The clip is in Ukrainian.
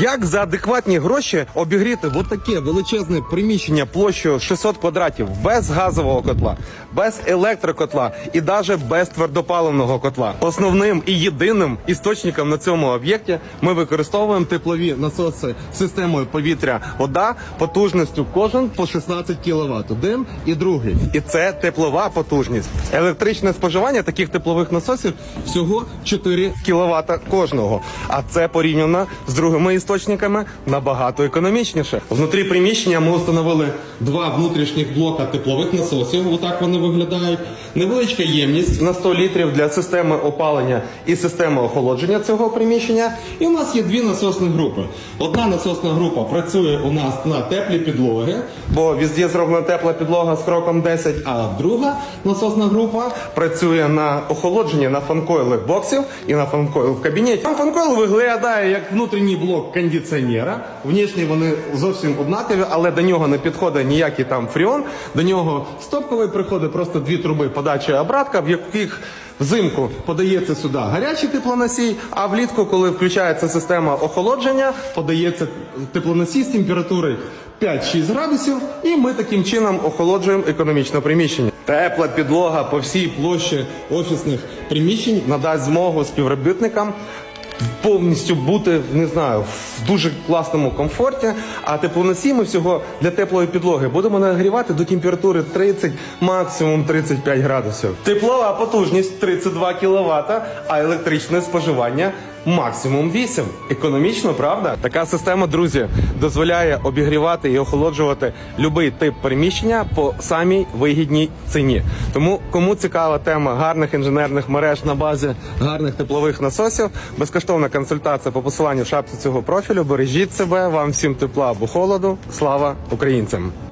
Як за адекватні гроші обігріти от таке величезне приміщення площею 600 квадратів без газового котла, без електрокотла і навіть без твердопаливного котла? Основним і єдиним істочником на цьому об'єкті ми використовуємо теплові насоси системою повітря вода потужністю кожен по 16 кВт. Один і другий. І це теплова потужність. Електричне споживання таких теплових насосів всього 4 кВт кожного. А це порівняно з другими істочниками набагато економічніше. Внутрі приміщення ми встановили два внутрішніх блока теплових насосів. Отак вони виглядають. Невеличка ємність на 100 літрів для системи опалення і системи охолодження цього приміщення. І у нас є дві насосні групи. Одна насосна група працює у нас на теплі підлоги, бо везде зроблена тепла підлога з кроком 10, а друга насосна група працює на охолодженні на фанкойлих боксів і на фанкойл в кабінеті. Фанкойл виглядає як внутрішній блок кондиціонера. Внішні вони зовсім однакові, але до нього не підходить ніякий там фріон. До нього стопковий приходить просто дві труби подачі обратка, в яких Взимку подається сюди гарячий теплоносій, а влітку, коли включається система охолодження, подається теплоносій з температури 5-6 градусів, і ми таким чином охолоджуємо економічне приміщення. Тепла підлога по всій площі офісних приміщень надасть змогу співробітникам повністю бути, не знаю, в дуже класному комфорті. А теплоносій ми всього для теплої підлоги будемо нагрівати до температури 30, максимум 35 градусів. Теплова потужність 32 кВт, а електричне споживання максимум 8. Економічно, правда? Така система, друзі, дозволяє обігрівати і охолоджувати будь-який тип приміщення по самій вигідній ціні. Тому кому цікава тема гарних інженерних мереж на базі гарних теплових насосів, безкоштовна консультація по посиланню в шапці цього профілю. Бережіть себе, вам всім тепла або холоду. Слава українцям!